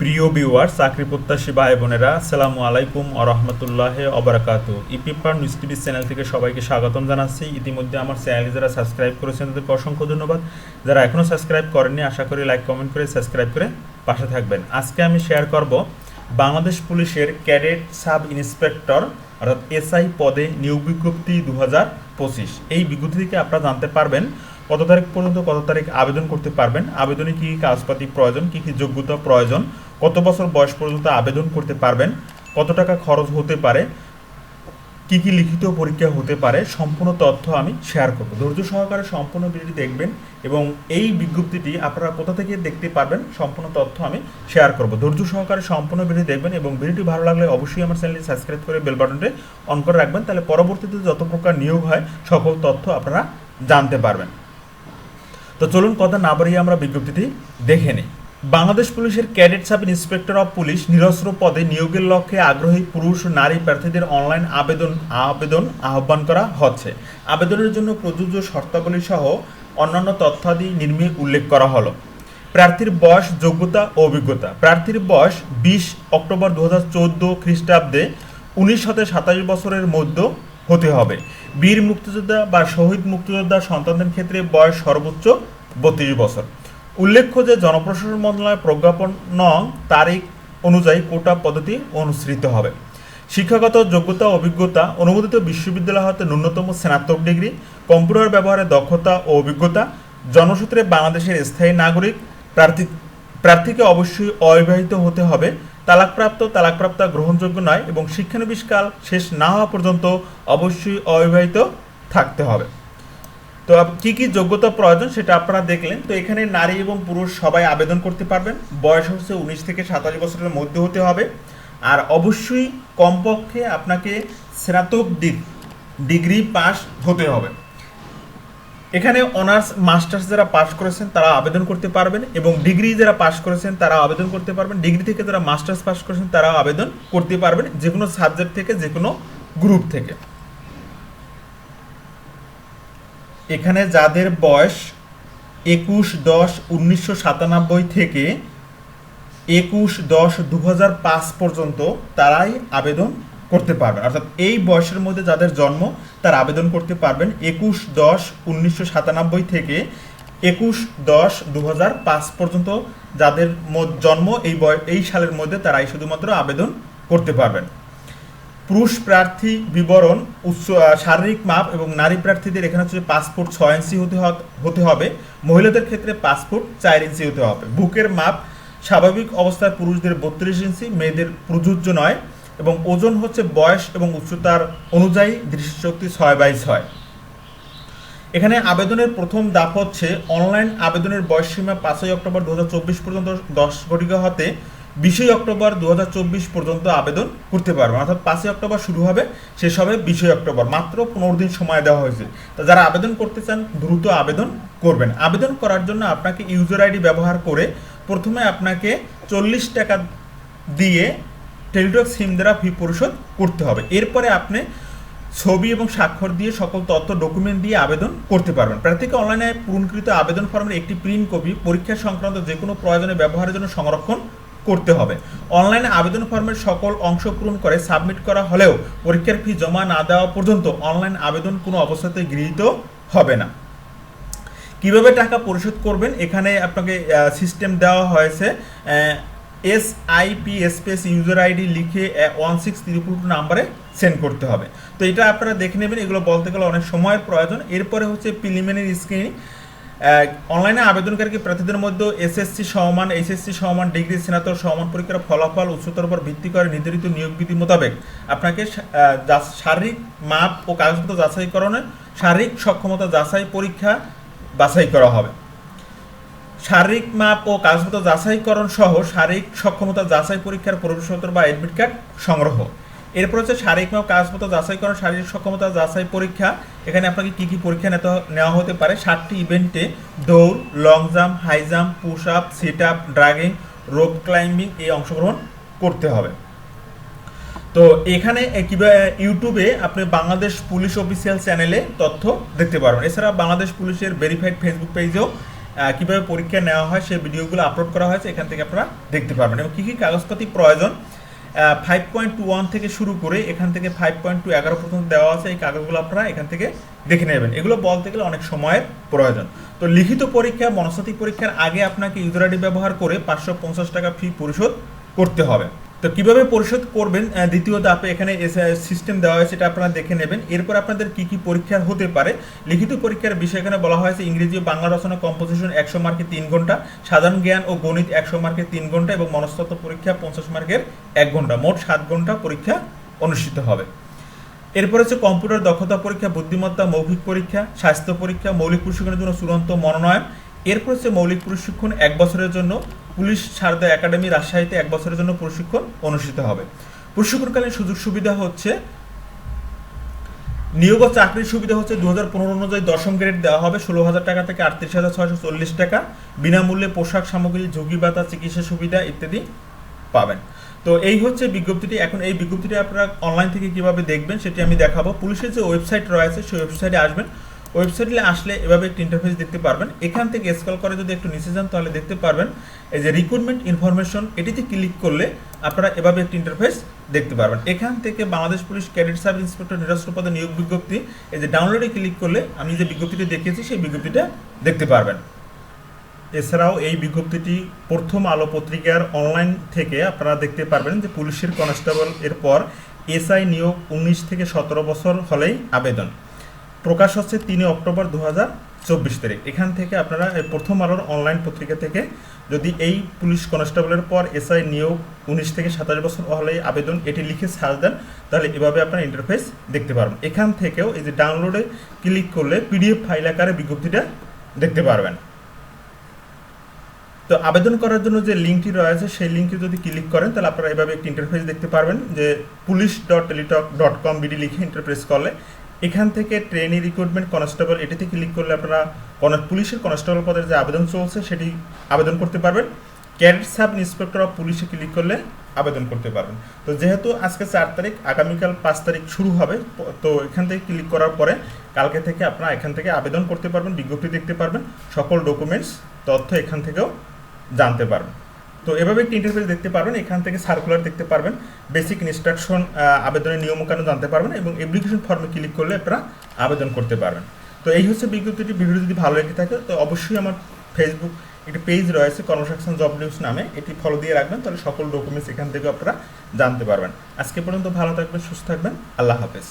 প্রিয় ভিউয়ার চাকরি প্রত্যাশী ভাই বোনেরা, আসসালামু আলাইকুম আ রহমতুল্লাহ অবরাকাত ইপিপার নিউজ টিভি চ্যানেল থেকে সবাইকে স্বাগতম জানাচ্ছি। ইতিমধ্যে আমার চ্যানেলে যারা সাবস্ক্রাইব করেছেন, তাদেরকে অসংখ্য ধন্যবাদ। যারা এখনও সাবস্ক্রাইব করেননি, আশা করি লাইক, কমেন্ট করে সাবস্ক্রাইব করে পাশে থাকবেন। আজকে আমি শেয়ার করব বাংলাদেশ পুলিশের ক্যাডেট সাব ইন্সপেক্টর, অর্থাৎ এসআই পদে নিয়োগ বিজ্ঞপ্তি দু হাজার পঁচিশ। এই বিজ্ঞপ্তি থেকে আপনারা জানতে পারবেন কত তারিখ পর্যন্ত কত তারিখ আবেদন করতে পারবেন? আবেদনে কী কী কাগজপাতি প্রয়োজন? কী কী যোগ্যতা প্রয়োজন? কত বছর বয়স পর্যন্ত আবেদন করতে পারবেন? কত টাকা খরচ হতে পারে? কি কি লিখিত পরীক্ষা হতে পারে? সম্পূর্ণ তথ্য আমি শেয়ার করব। ধৈর্য সহকারে সম্পূর্ণ ভিডিওটি দেখবেন এবং এই বিজ্ঞপ্তিটি আপনারা কোথা থেকে দেখতে পারবেন সম্পূর্ণ তথ্য আমি শেয়ার করব। ধৈর্য সহকারে সম্পূর্ণ ভিডিও দেখবেন এবং ভিডিওটি ভালো লাগলে অবশ্যই আমার চ্যানেলটি সাবস্ক্রাইব করে বেল বাটনটি অন করে রাখবেন। তাহলে পরবর্তীতে যত প্রকার নিয়োগ হয়, সকল তথ্য আপনারা জানতে পারবেন। তো চলুন কথা না বাড়িয়ে আমরা বিজ্ঞপ্তিটি দেখে নিই। বাংলাদেশ পুলিশের cadet sub inspector of police নিরস্ত্র পদে নিয়োগের লক্ষ্যে আগ্রহী পুরুষ নারী প্রার্থীদের অনলাইন আবেদন আবেদন আহ্বান করা হচ্ছে। আবেদনের জন্য প্রযোজ্য শর্তাবলী সহ অন্যান্য তথ্যাদি নির্মে উল্লেখ করা হলো। প্রার্থীর বয়স, যোগ্যতা ও অভিজ্ঞতা। প্রার্থীর বয়স বিশ অক্টোবর দু হাজার চোদ্দ খ্রিস্টাব্দে উনিশ হতে সাতাশ বছরের মধ্যে হতে হবে। বীর মুক্তিযোদ্ধা বা শহীদ মুক্তিযোদ্ধার সন্তানদের ক্ষেত্রে বয়স সর্বোচ্চ বত্রিশ বছর। উল্লেখ্য যে জনপ্রশাসন মন্ত্রণালয় প্রজ্ঞাপন নং তারিখ অনুযায়ী কোটা পদ্ধতি অনুসৃত হবে। শিক্ষাগত যোগ্যতা, অভিজ্ঞতা, অনুমোদিত বিশ্ববিদ্যালয় হতে ন্যূনতম স্নাতক ডিগ্রি, কম্পিউটার ব্যবহারের দক্ষতা ও অভিজ্ঞতা জনসূত্রে বাংলাদেশের স্থায়ী নাগরিক, প্রার্থী, প্রার্থীকে অবশ্যই অবিবাহিত হতে হবে, তালাকপ্রাপ্ত তালাকপ্রাপ্ত গ্রহণযোগ্য নয় এবং শিক্ষানবিশকাল শেষ না হওয়া পর্যন্ত অবশ্যই অবিবাহিত থাকতে হবে। তো কি কি যোগ্যতা প্রয়োজন সেটা আপনারা দেখলেন। তো এখানে নারী এবং পুরুষ সবাই আবেদন করতে পারবেন। বয়স হচ্ছে উনিশ থেকে সাতাশ বছরের মধ্যে হতে হবে। আর অবশ্যই কমপক্ষে আপনাকে স্নাতক ডিগ- ডিগ্রি পাস হতে হবে। এখানে অনার্স, মাস্টার্স যারা পাস করেছেন তারা আবেদন করতে পারবেন এবং ডিগ্রি যারা পাস করেছেন তারা আবেদন করতে পারবেন। ডিগ্রি থেকে যারা মাস্টার্স পাস করেছেন তারা আবেদন করতে পারবেন যে কোনো সাবজেক্ট থেকে যে কোনো গ্রুপ থেকে। এখানে যাদের বয়স একুশ দশ উনিশশো সাতানব্বই থেকে একুশ দশ দু পর্যন্ত তারাই আবেদন করতে পারবেন। অর্থাৎ এই বয়সের মধ্যে যাদের জন্ম, তারা আবেদন করতে পারবেন একুশ দশ উনিশশো সাতানব্বই থেকে একুশ দশ দু পর্যন্ত যাদের জন্ম এই বয়, এই সালের মধ্যে তারাই শুধুমাত্র আবেদন করতে পারবেন। পুরুষ প্রার্থী বিবরণ উচ্চ শারীরিক মাপ এবং নারী প্রার্থীদের এখানে হচ্ছে পাসপোর্ট ছয় ইঞ্চি হতে হতে হবে। মহিলাদের ক্ষেত্রে পাসপোর্ট চার ইঞ্চি হতে হবে। বুকের মাপ স্বাভাবিক অবস্থায় পুরুষদের বত্রিশ ইঞ্চি, মেয়েদের প্রযোজ্য নয় এবং ওজন হচ্ছে বয়স এবং উচ্চতার অনুযায়ী দৃষ্টিশক্তি ছয় বাই ছয়। এখানে আবেদনের প্রথম ধাপ হচ্ছে, অনলাইন আবেদনের বয়সসীমা পাঁচই অক্টোবর দু হাজার চব্বিশ পর্যন্ত দশ ঘটিকা হতে বিশই অক্টোবর দু হাজার চব্বিশ পর্যন্ত আবেদন করতে পারবেন। অর্থাৎ পাঁচই অক্টোবর শুরু হবে, শেষ হবে বিশই অক্টোবর। মাত্র পনেরো দিন সময় দেওয়া হয়েছে। তা যারা আবেদন করতে চান, দ্রুত আবেদন করবেন। আবেদন করার জন্য আপনাকে ইউজার আইডি ব্যবহার করে প্রথমে আপনাকে চল্লিশ টাকা দিয়ে টেলিটক সিম দ্বারা ফি পরিশোধ করতে হবে। এরপরে আপনি ছবি এবং স্বাক্ষর দিয়ে সকল তথ্য, ডকুমেন্ট দিয়ে আবেদন করতে পারবেন। প্রার্থীকে অনলাইনে পূরণকৃত আবেদন ফর্মের একটি প্রিন্ট কপি, পরীক্ষা সংক্রান্ত যে কোনো প্রয়োজনে ব্যবহারের জন্য সংরক্ষণ করতে হবে। অনলাইনে আবেদন ফর্মের সকল অংশ পূরণ করে সাবমিট করা হলেও পরীক্ষার ফি জমা না দেওয়া পর্যন্ত অনলাইন আবেদন কোনো অবস্থাতে গৃহীত হবে না। কীভাবে টাকা পরিশোধ করবেন? এখানে আপনাকে সিস্টেম দেওয়া হয়েছে S IP space user ID লিখে ওয়ান সিক্স ত্রিপুল নাম্বারে সেন্ড করতে হবে। তো এটা আপনারা দেখে নেবেন, এগুলো বলতে গেলে অনেক সময়ের প্রয়োজন। এরপরে হচ্ছে প্রিলিমিনারি স্ক্রিনিং অনলাইনে আবেদনকারী প্রার্থীদের মধ্যে এসএসসি সমান এইচএসসি সমান ডিগ্রি স্নাতক সমান পরীক্ষার ফলাফল, উচ্চতর উপর ভিত্তি করে নির্ধারিত নিয়োগ বিধি মোতাবেক আপনাকে শারীরিক মাপ ও কাগজপত্র যাচাইকরণে শারীরিক সক্ষমতা যাচাই পরীক্ষা বাছাই করা হবে। শারীরিক মাপ ও কাগজপত্র যাচাইকরণ সহ শারীরিক সক্ষমতা যাচাই পরীক্ষার প্রবেশপত্র বা অ্যাডমিট কার্ড সংগ্রহ। এরপর হচ্ছে শারীরিক মাপ কাগজপত্র যাচাইকরণ শারীরিক সক্ষমতা যাচাই পরীক্ষা। এখানে আপনাকে কি কি পরীক্ষা নেওয়া হতে পারে? সাতটি ইভেন্টে দৌড় long jump high jump push up sit up dragging rope climbing এই অংশগ্রহণ করতে হবে। তো এখানে কীভাবে ইউটিউবে আপনি বাংলাদেশ পুলিশ অফিসিয়াল চ্যানেলে তথ্য দেখতে পারবেন। এছাড়া বাংলাদেশ পুলিশের ভেরিফাইড ফেসবুক পেজেও কীভাবে পরীক্ষা নেওয়া হয়, সেই ভিডিওগুলো আপলোড করা হয়েছে, এখান থেকে আপনারা দেখতে পারবেন। এবং কী কী কাগজপাতি প্রয়োজন ফাইভ পয়েন্ট টু ওয়ান থেকে শুরু করে এখান থেকে ফাইভ পয়েন্ট টু এগারো পর্যন্ত দেওয়া আছে। এই কাগজগুলো আপনারা এখান থেকে দেখে নেবেন। এগুলো বলতে গেলে অনেক সময়ের প্রয়োজন। তো লিখিত পরীক্ষা, মনস্তাত্ত্বিক পরীক্ষার আগে আপনাকে ইউজার আইডি ব্যবহার করে পাঁচশো পঞ্চাশ টাকা ফি পরিশোধ করতে হবে। তো কীভাবে পরিশোধ করবেন? আহ, দ্বিতীয় ধাপে এখানে সিস্টেম দেওয়া হয়েছে এটা আপনারা দেখে নেবেন। এরপর আপনাদের কি কি পরীক্ষা হতে পারে? লিখিত পরীক্ষার বিষয় এখানে বলা হয়েছে ইংরেজি ও বাংলা রচনা কম্পোজিশন একশো মার্কে তিন ঘণ্টা সাধারণ জ্ঞান ও গণিত একশো মার্কে তিন ঘণ্টা এবং মনস্তত্ত্ব পরীক্ষা পঞ্চাশ মার্কের এক ঘণ্টা। মোট সাত ঘণ্টা পরীক্ষা অনুষ্ঠিত হবে। এরপর হচ্ছে কম্পিউটার দক্ষতা পরীক্ষা বুদ্ধিমত্তা মৌখিক পরীক্ষা স্বাস্থ্য পরীক্ষা মৌলিক প্রশিক্ষণের জন্য চূড়ান্ত মনোনয়ন। এরপর হচ্ছে মৌলিক প্রশিক্ষণ এক বছরের জন্য। পুলিশ সারদা একাডেমি রাজশাহীতে এক বছরের জন্য প্রশিক্ষণ অনুষ্ঠিত হবে। প্রশিক্ষণকালীন সুযোগ সুবিধা হচ্ছে, নিয়োগ ও চাকরির সুবিধা হচ্ছে দু হাজার পনেরো অনুযায়ী দশম গ্রেড দেওয়া হবে ষোলো হাজার টাকা থেকে আটত্রিশ হাজার ছয়শো চল্লিশ টাকা। বিনামূল্যে পোশাক সামগ্রী ঝুঁকি ভাতা, চিকিৎসা সুবিধা ইত্যাদি পাবেন। তো এই হচ্ছে বিজ্ঞপ্তিটি। এখন এই বিজ্ঞপ্তিটি আপনারা অনলাইন থেকে কীভাবে দেখবেন সেটি আমি দেখাবো। পুলিশের যে ওয়েবসাইট রয়েছে, সেই ওয়েবসাইটে আসবেন। ওয়েবসাইটে আসলে এভাবে একটি ইন্টারফেস দেখতে পারবেন। এখান থেকে স্কল করে যদি একটু নিচে যান, তাহলে দেখতে পারবেন এই যে রিক্রুটমেন্ট ইনফরমেশন এটিতে ক্লিক করলে আপনারা এভাবে একটি ইন্টারফেস দেখতে পারবেন। এখান থেকে Bangladesh police cadet sub inspector নিরস্ত্র পদে নিয়োগ বিজ্ঞপ্তি, এই যে ডাউনলোডে ক্লিক করলে আমি যে বিজ্ঞপ্তিটি দেখিয়েছি, সেই বিজ্ঞপ্তিটা দেখতে পারবেন। এছাড়াও এই বিজ্ঞপ্তিটি প্রথম আলো পত্রিকার অনলাইন থেকে আপনারা দেখতে পারবেন যে পুলিশের কনস্টেবল এর এরপর এসআই নিয়োগ উনিশ থেকে সতেরো বছর হলেই আবেদন। প্রকাশ হচ্ছে তিন অক্টোবর দু চব্বিশ তারিখ। এখান থেকে আপনারা প্রথম আলোর অনলাইন পত্রিকা থেকে যদি এই পুলিশ কনস্টেবলের পর এসআই নিয়োগ উনিশ থেকে সাতাশ বছর হলেই আবেদন, এটি লিখে সার্চ দেন, তাহলে এভাবে আপনার ইন্টারফেস দেখতে পারবেন। এখান থেকেও এই যে ডাউনলোডে ক্লিক করলে পিডিএফ ফাইল আকারে বিজ্ঞপ্তিটা দেখতে পারবেন। তো আবেদন করার জন্য যে লিঙ্কটি রয়েছে, সেই লিঙ্কে যদি ক্লিক করেন, তাহলে আপনারা এভাবে একটি ইন্টারফেস দেখতে পারবেন যে police dot Teletalk dot com BD লিখে ইন্টারফেস করলে এখান থেকে ট্রেনি রিক্রুটমেন্ট কনস্টেবল এটিতে ক্লিক করলে আপনারা পুলিশের কনস্টেবল পদের যে আবেদন চলছে সেটি আবেদন করতে পারবেন। ক্যাডেট সাব ইন্সপেক্টর অফ পুলিশে ক্লিক করলে আবেদন করতে পারবেন। তো যেহেতু আজকে চার তারিখ, আগামীকাল পাঁচ তারিখ শুরু হবে, তো এখান থেকে ক্লিক করার পরে কালকে থেকে আপনারা এখান থেকে আবেদন করতে পারবেন, বিজ্ঞপ্তি দেখতে পারবেন, সকল ডকুমেন্টস তথ্য এখান থেকেও জানতে পারবেন। তো এভাবে একটি ইন্টারফেস দেখতে পারবেন, এখান থেকে সার্কুলার দেখতে পারবেন বেসিক ইনস্ট্রাকশন আবেদনের নিয়মকানুন জানতে পারবেন এবং অ্যাপ্লিকেশন ফর্মে ক্লিক করলে আপনারা আবেদন করতে পারবেন। তো এই হচ্ছে বিজ্ঞপ্তিটি ভিডিও যদি ভালো লেগে থাকে, তো অবশ্যই আমার ফেসবুক একটি পেজ রয়েছে কর্মসংস্থান জব নিউজ নামে, এটি ফলো দিয়ে রাখবেন, তাহলে সকল ডকুমেন্টস এখান থেকে আপনারা জানতে পারবেন। আজকে পর্যন্ত ভালো থাকবেন, সুস্থ থাকবেন, আল্লাহ হাফেজ।